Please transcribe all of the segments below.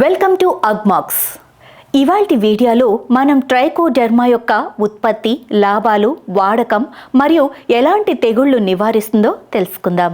Welcome to Agmax ఇవాల్టి వీడియోలో మనం ట్రైకోడెర్మా యొక్క ఉత్పత్తి లాభాలు వాడకం మరియు ఎలాంటి తెగుళ్ళు నివారిస్తుందో తెలుసుకుందాం.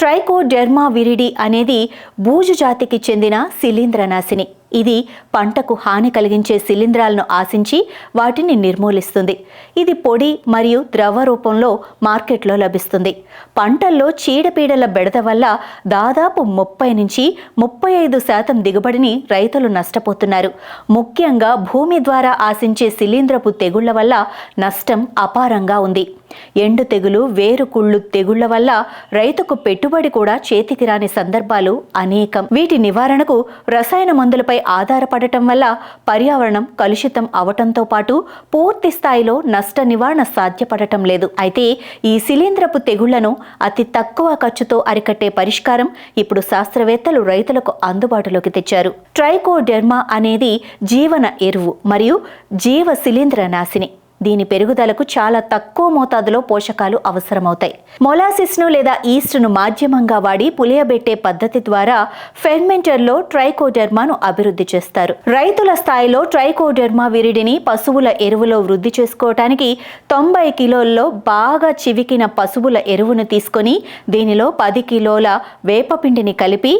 ట్రైకోడెర్మా విరిడి అనేది బూజు జాతికి చెందిన శిలీంద్రనాశిని. ఇది పంటకు హాని కలిగించే శిలీంధ్రాలను ఆశించి వాటిని నిర్మూలిస్తుంది. ఇది పొడి మరియు ద్రవ రూపంలో మార్కెట్లో లభిస్తుంది. పంటల్లో చీడపీడల బెడద వల్ల దాదాపు ముప్పై నుంచి ముప్పై ఐదు శాతం దిగుబడిని రైతులు నష్టపోతున్నారు. ముఖ్యంగా భూమి ద్వారా ఆశించే శిలీంద్రపు తెగుళ్ళ వల్ల నష్టం అపారంగా ఉంది. ఎండు తెగులు వేరు కుళ్ళు తెగుళ్ళ వల్ల రైతుకు పెట్టుబడి కూడా చేతికి రాని సందర్భాలు అనేకం. వీటి నివారణకు రసాయన మందులపై ఆధారపడటం వల్ల పర్యావరణం కలుషితం అవటంతో పాటు పూర్తి స్థాయిలో నష్ట నివారణ సాధ్యపడటం లేదు. అయితే ఈ శిలీంద్రపు తెగుళ్ళను అతి తక్కువ ఖర్చుతో అరికట్టే పరిష్కారం ఇప్పుడు శాస్త్రవేత్తలు రైతులకు అందుబాటులోకి తెచ్చారు. ట్రైకోడెర్మా అనేది జీవన ఎరువు మరియు జీవ శిలీంద్ర నాశిని. దీని పెరుగుదలకు చాలా తక్కువ మోతాదులో పోషకాలు అవసరమవుతాయి. మొలాసిస్ను లేదా ఈస్ట్ను మాధ్యమంగా వాడి పులియబెట్టే పద్ధతి ద్వారా ఫెర్మెంటర్లో ట్రైకోడెర్మాను అభివృద్ధి చేస్తారు. రైతుల స్థాయిలో ట్రైకోడెర్మా విరిడిని పశువుల ఎరువులో వృద్ధి చేసుకోవటానికి తొంభై కిలోల్లో బాగా చివికిన పశువుల ఎరువును తీసుకొని దీనిలో పది కిలోల వేపపిండిని కలిపి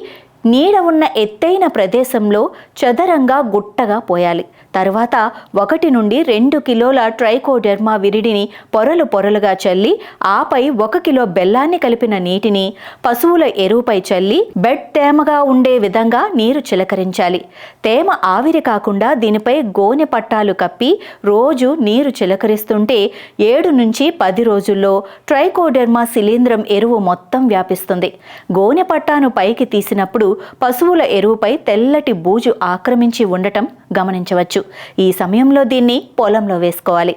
నీడ ఉన్న ఎత్తైన ప్రదేశంలో చదరంగా గుట్టగా పోయాలి. తర్వాత ఒకటి నుండి రెండు కిలోల ట్రైకోడెర్మా విరిడిని పొరలు పొరలుగా చల్లి ఆపై ఒక కిలో బెల్లాన్ని కలిపిన నీటిని పశువుల ఎరువుపై చల్లి బెడ్ తేమగా ఉండే విధంగా నీరు చిలకరించాలి. తేమ ఆవిరి కాకుండా దీనిపై గోనె పట్టాలు కప్పి రోజు నీరు చిలకరిస్తుంటే ఏడు నుంచి పది రోజుల్లో ట్రైకోడెర్మా శిలీంద్రం ఎరువు మొత్తం వ్యాపిస్తుంది. గోనె పట్టాను పైకి తీసినప్పుడు పశువుల ఎరువుపై తెల్లటి బూజు ఆక్రమించి ఉండటం గమనించవచ్చు. ఈ సమయంలో దీన్ని పొలంలో వేసుకోవాలి.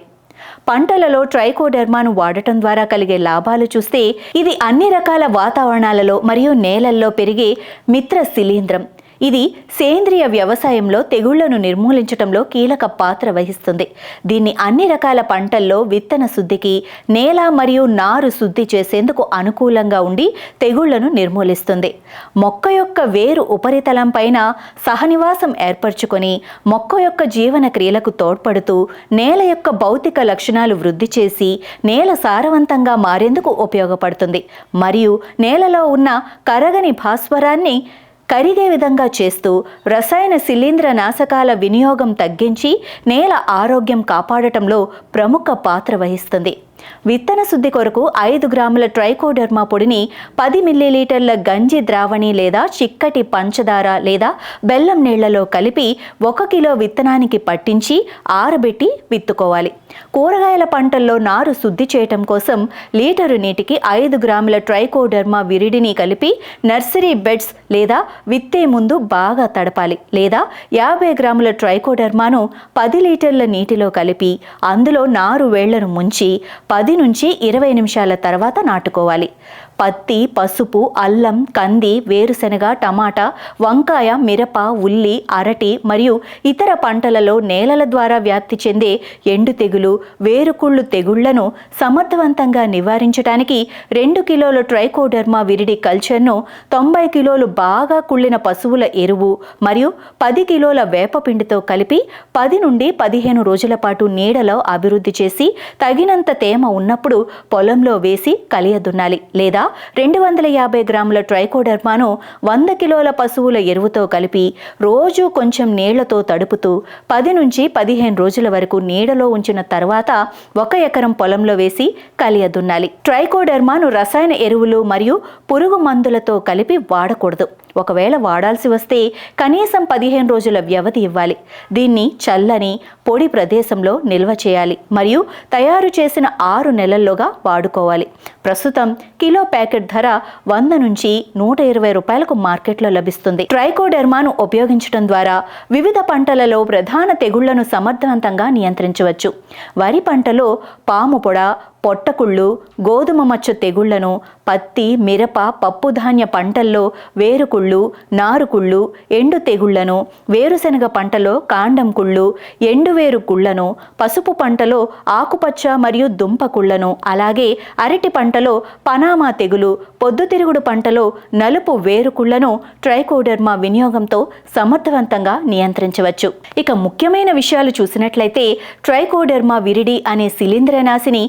పంటలలో ట్రైకోడెర్మాను వాడటం ద్వారా కలిగే లాభాలు చూస్తే ఇది అన్ని రకాల వాతావరణాలలో మరియు నేలల్లో పెరిగే మిత్ర శిలీంద్రం. ఇది సేంద్రియ వ్యవసాయంలో తెగుళ్ళను నిర్మూలించడంలో కీలక పాత్ర వహిస్తుంది. దీన్ని అన్ని రకాల పంటల్లో విత్తన శుద్ధికి నేల మరియు నారు శుద్ధి చేసేందుకు అనుకూలంగా ఉండి తెగుళ్ళను నిర్మూలిస్తుంది. మొక్క యొక్క వేరు ఉపరితలం పైన సహనివాసం ఏర్పరచుకొని మొక్క యొక్క జీవన క్రియలకు తోడ్పడుతూ నేల యొక్క భౌతిక లక్షణాలు వృద్ధి చేసి నేల సారవంతంగా మారేందుకు ఉపయోగపడుతుంది. మరియు నేలలో ఉన్న కరగని భాస్వరాన్ని కరిగే విధంగా చేస్తూ రసాయన శిలీంద్ర నాశకాల వినియోగం తగ్గించి నేల ఆరోగ్యం కాపాడటంలో ప్రముఖ పాత్ర వహిస్తుంది. విత్తన శుద్ధి కొరకు ఐదు గ్రాముల ట్రైకోడర్మా పొడిని పది మిల్లీలీటర్ల గంజి ద్రావణి లేదా చిక్కటి పంచదార లేదా బెల్లం నీళ్ళలో కలిపి ఒక కిలో విత్తనానికి పట్టించి ఆరబెట్టి విత్తుకోవాలి. కూరగాయల పంటల్లో నారు శుద్ధి చేయటం కోసం లీటరు నీటికి ఐదు గ్రాముల ట్రైకోడర్మా విరిడిని కలిపి నర్సరీ బెడ్స్ లేదా విత్తే ముందు బాగా తడపాలి లేదా యాభై గ్రాముల ట్రైకోడర్మాను పది లీటర్ల నీటిలో కలిపి అందులో నారు వేళ్ళను ముంచి పది నుంచి ఇరవై నిమిషాల తర్వాత నాటుకోవాలి. పత్తి పసుపు అల్లం కంది వేరుశెనగ టమాటా వంకాయ మిరప ఉల్లి అరటి మరియు ఇతర పంటలలో నేలల ద్వారా వ్యాప్తి చెందే ఎండు తెగులు వేరుకుళ్ళు తెగుళ్ళను సమర్థవంతంగా నివారించడానికి రెండు కిలోల ట్రైకోడర్మా విరిడి కల్చర్ను తొంభై కిలోలు బాగా కుళ్ళిన పశువుల ఎరువు మరియు పది కిలోల వేపపిండితో కలిపి పది నుండి పదిహేను రోజుల పాటు నీడలో అభివృద్ధి చేసి తగినంత తేమ ఉన్నప్పుడు పొలంలో వేసి కలియదున్నాలి లేదా రెండు వందల యాభై గ్రాముల ట్రైకోడర్మాను వంద కిలోల పశువుల ఎరువుతో కలిపి రోజు కొంచెం నీళ్ళతో తడుపుతూ పది నుంచి పదిహేను రోజుల వరకు నీడలో ఉంచిన తర్వాత ఒక ఎకరం పొలంలో వేసి కలియదున్నాలి. ట్రైకోడర్మాను రసాయన ఎరువులు మరియు పురుగు మందులతో కలిపి వాడకూడదు. ఒకవేళ వాడాల్సి వస్తే కనీసం పదిహేను రోజుల వ్యవధి ఇవ్వాలి. దీన్ని చల్లని పొడి ప్రదేశంలో నిల్వ చేయాలి మరియు తయారు చేసిన ఆరు నెలల్లోగా వాడుకోవాలి. ప్రస్తుతం కిలో ప్యాకెట్ ధర వంద నుంచి నూట ఇరవై రూపాయలకు మార్కెట్లో లభిస్తుంది. ట్రైకోడెర్మాను ఉపయోగించడం ద్వారా వివిధ పంటలలో ప్రధాన తెగుళ్ళను సమర్థవంతంగా నియంత్రించవచ్చు. వరి పంటలో పాము పొడ పొట్టకుళ్ళు గోధుమ మచ్చ తెగుళ్ళను పత్తి మిరప పప్పుధాన్య పంటల్లో వేరుకుళ్ళు నారుకుళ్ళు ఎండు తెగుళ్ళను వేరుశనగ పంటలో కాండం కుళ్ళు ఎండువేరు కుళ్ళను పసుపు పంటలో ఆకుపచ్చ మరియు దుంప కుళ్ళను అలాగే అరటి పంటలో పనామా తెగులు పొద్దుతిరుగుడు పంటలో నలుపు వేరుకుళ్ళను ట్రైకోడర్మా వినియోగంతో సమర్థవంతంగా నియంత్రించవచ్చు. ఇక ముఖ్యమైన విషయాలు చూసినట్లయితే ట్రైకోడెర్మా విరిడి అనే శిలీంద్రనాశిని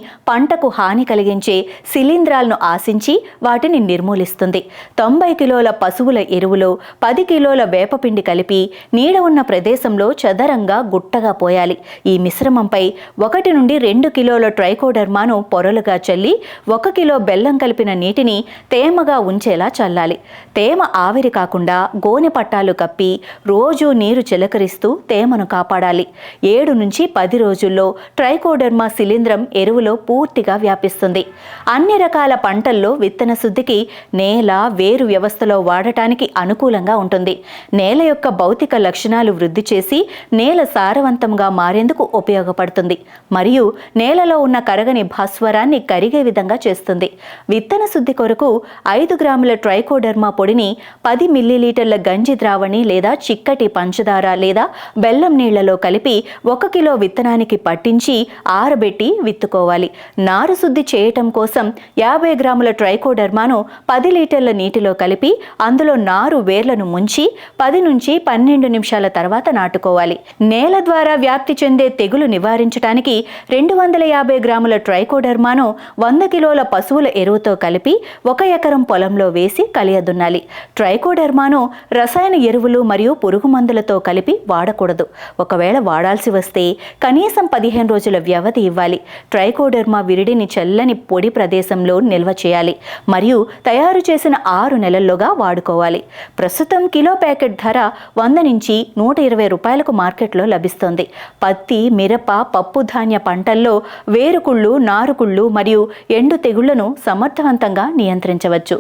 పంటకు హాని కలిగించే శిలీంధ్రాలను ఆశించి వాటిని నిర్మూలిస్తుంది. తొంభై కిలోల పశువుల ఎరువులో పది కిలోల వేపపిండి కలిపి నీడ ఉన్న ప్రదేశంలో చదరంగా గుట్టగా పోయాలి. ఈ మిశ్రమంపై ఒకటి నుండి రెండు కిలోల ట్రైకోడర్మాను పొరలుగా చల్లి ఒక కిలో బెల్లం కలిపిన నీటిని తేమగా ఉంచేలా చల్లాలి. తేమ ఆవిరి కాకుండా గోనె పట్టాలు కప్పి రోజు నీరు చిలకరిస్తూ తేమను కాపాడాలి. ఏడు నుంచి పది రోజుల్లో ట్రైకోడర్మా శిలీంద్రం ఎరువులో పూర్తిగా వ్యాపిస్తుంది. అన్ని రకాల పంటల్లో విత్తన శుద్ధికి నేల వేరు వ్యవస్థలో వాడటానికి అనుకూలంగా ఉంటుంది. నేల యొక్క భౌతిక లక్షణాలు వృద్ధి చేసి నేల సారవంతంగా మారేందుకు ఉపయోగపడుతుంది. మరియు నేలలో ఉన్న కరగని భాస్వరాన్ని కరిగే విధంగా చేస్తుంది. విత్తన శుద్ధి కొరకు ఐదు గ్రాముల ట్రైకోడర్మా పొడిని పది మిల్లీలీటర్ల గంజి ద్రావణి లేదా చిక్కటి పంచదార లేదా బెల్లం నీళ్ళలో కలిపి ఒక కిలో విత్తనానికి పట్టించి ఆరబెట్టి విత్తుకోవాలి. నారు శుద్ధి చేయటం కోసం యాభై గ్రాముల ట్రైకోడర్మాను పది లీటర్ల నీటిలో కలిపి అందులో నారు వేర్లను ముంచి పది నుంచి పన్నెండు నిమిషాల తర్వాత నాటుకోవాలి. నేల ద్వారా వ్యాప్తి చెందే తెగులు నివారించడానికి రెండు వందల యాభై గ్రాముల ట్రైకోడర్మాను వంద కిలోల పశువుల ఎరువుతో కలిపి ఒక ఎకరం పొలంలో వేసి కలియదున్నాలి. ట్రైకోడర్మాను రసాయన ఎరువులు మరియు పురుగు మందులతో కలిపి వాడకూడదు. ఒకవేళ వాడాల్సి వస్తే కనీసం పదిహేను రోజుల వ్యవధి ఇవ్వాలి. ట్రైకోడర్మా విరిడిని చల్లని పొడి ప్రదేశంలో నిల్వ చేయాలి మరియు తయారు చేసిన ఆరు నెలల్లోగా వాడుకోవాలి. ప్రస్తుతం కిలో ప్యాకెట్ ధర వంద నుంచి నూట ఇరవై రూపాయలకు మార్కెట్లో లభిస్తుంది. పత్తి మిరప పప్పు ధాన్య పంటల్లో వేరుకుళ్ళు నారుకుళ్ళు మరియు ఎండు తెగుళ్ళను సమర్థవంతంగా నియంత్రించవచ్చు.